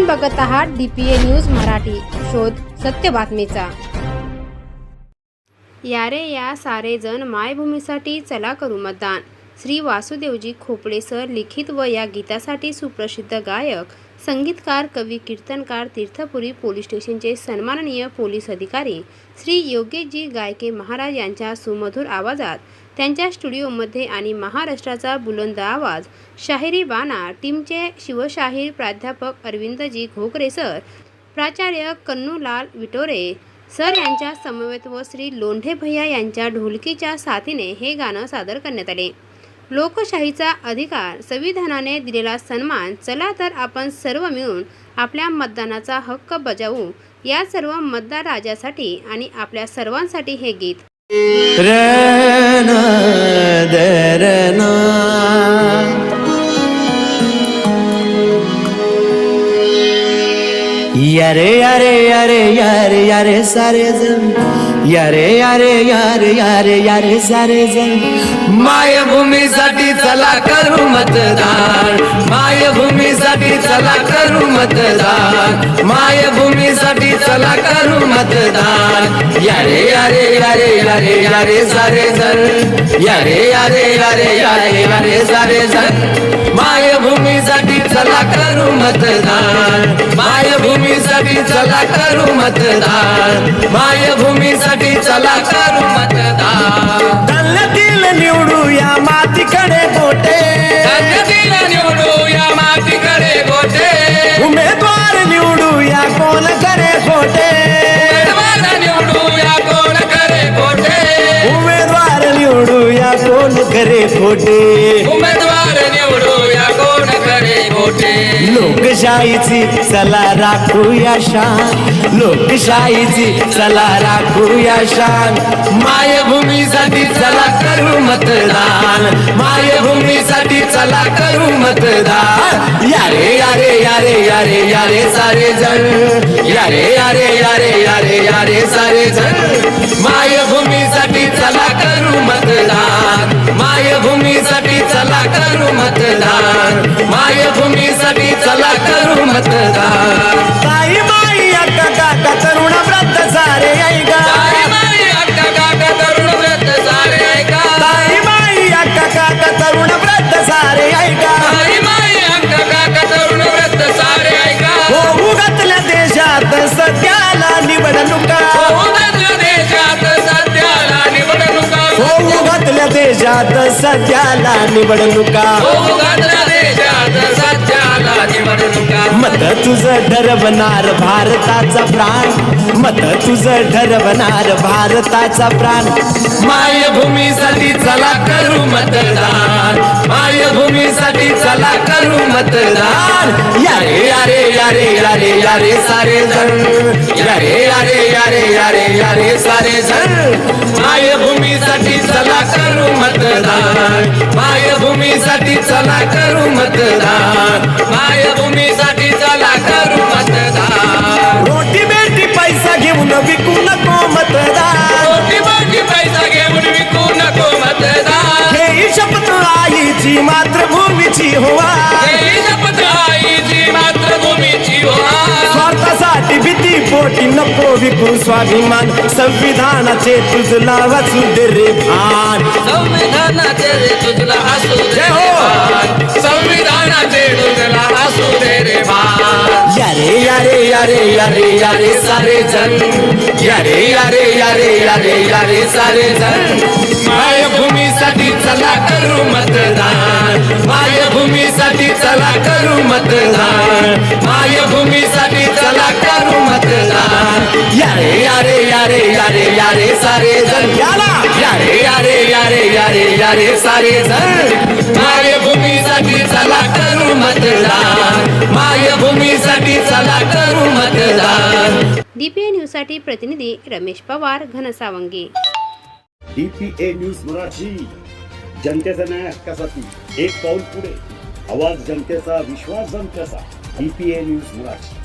आपण बघत आहात डीपीए न्यूज मराठी. शोध सत्य बातमीचा. यारे या सारे जण मायभूमीसाठी चला करू मतदान. श्री वासुदेवजी खोपडे सर लिखित व या गीतासाठी सुप्रसिद्ध गायक संगीतकार कवी कीर्तनकार तीर्थपुरी पोलीस स्टेशनचे सन्माननीय पोलीस अधिकारी श्री योगेशजी गायके महाराज यांच्या सुमधुर आवाजात त्यांच्या स्टुडिओमध्ये आणि महाराष्ट्राचा बुलंद आवाज. शाहिरी बाणा टीमचे शिवशाहीर प्राध्यापक अरविंदजी घोकरे सर प्राचार्य कन्नूलाल विटोरे सर यांच्या समवेत व श्री लोंढे भैया यांच्या ढोलकीच्या साथीने हे गाणं सादर करण्यात आले. लोकशाहीचा अधिकार संविधानाने दिलेला सन्मान चला तर आपण सर्व मिळून आपल्या मतदानाचा हक्क बजावू या सर्व मतदार राजासाठी आणि आपल्या सर्वांसाठी हे गीत. derena derena. यारे यारे यारे यारे यारे सारे जण यारे यारे यारे यारे यारे सारे जण मायभूमीसाठी चला करू मतदान मायभूमीसाठी चला करू मतदान मायभूमीसाठी चला करू मतदान यारे यारे यारे यारे यारे सारे जण यारे यारे यारे यारे यारे सारे जण मायभूमीसाठी चला करू मतदान. मायभूमीसाठी चला करू मतदान. मायभूमीसाठी चला करू मतदान. दल्लतील निवडूया मातीकडे बोटे संगतीला निवडूया मातीकडे गोटे. उमेदवार निवडूया कोण करे खोटे उमेदवार निवडूया कोण करे गोटे. उमेदवार निवडूया कोण करे खोटे उमेदवार लोकशाहीची चला राखूया शान. लोकशाहीची चला राखूया शान. मायभूमीसाठी चला करू मतदान. मायभूमीसाठी चला करू मतदान. यारे यारे यारे यारे यारे सारे जण. यारे यारे यारे यारे यारे सारे जण. मायभूमीसाठी चला करू मतदान. मायभूमीसाठी चला करू मतदान. मायभूमीसाठी चला अक्का काका तरुण सारे ऐका. ताई माई अक्का काका तरुण व्रत सारे ऐका. ताई माई अक्का काका तरुण वृद्ध सारे ऐका. ताई माई अक्का काका तरुण व्रत सारे ऐका. होऊ घातल्या देशात सध्याला निवडणुका. देशात सध्याला निवडणुका. मत तुझं ठरवणार भारताचा प्राण. मत तुझं ठरवणार भारताचा प्राण. मायभूमीसाठी चला करू मतदान. मायभूमीसाठी चला करू मतदान. यारे यारे यारे यारे यारे सारे जण. यारे यारे यारे यारे यारे सारे जण. मायभूमीसाठी चला करू मतदान. मायभूमीसाठी चला करू मतदान. मायभूमीसाठी चला करू मतदान. रोटी बेटी पैसा घेऊन विकू नको मतदान. मोठी मोठी पैसा घेऊन विकू नको मतदान. हे शपथ आईची मातृभूमीची होवा ही शपथ आईची मातृभूमीची स्वार्थासाठी भीती पोटी नको विकू स्वाभिमान. संविधानाचे तुझला वाचू दे रे भान. संविधानाचे तुझला असू दे हो. संविधानाचे तुझला असू दे रे भान. यारे यारे यारे यारे यारे सारे जन यारे यारे यारे यारे यारे सारे जण मायभूमीसाठी चला करू मतदान मायभूमीसाठी चला करू मतदान मायभूमीसाठी चला करू मतदान यारे यारे यारे यारे यारे सारे जन याला यारे यारे यारे यारे यारे सारे जन माय मायभूमीसाठी चला करू मतदान. मायभूमीसाठी चला करू मतदान. डी पी ए न्यूजसाठी प्रतिनिधी Ramesh Pawar Ghansawangi. DPA news Marathi. जनतेचा न्याय हक्कासाठी एक पाऊल पुढे. आवाज जनतेचा विश्वास जनतेचा. DPA news Marathi.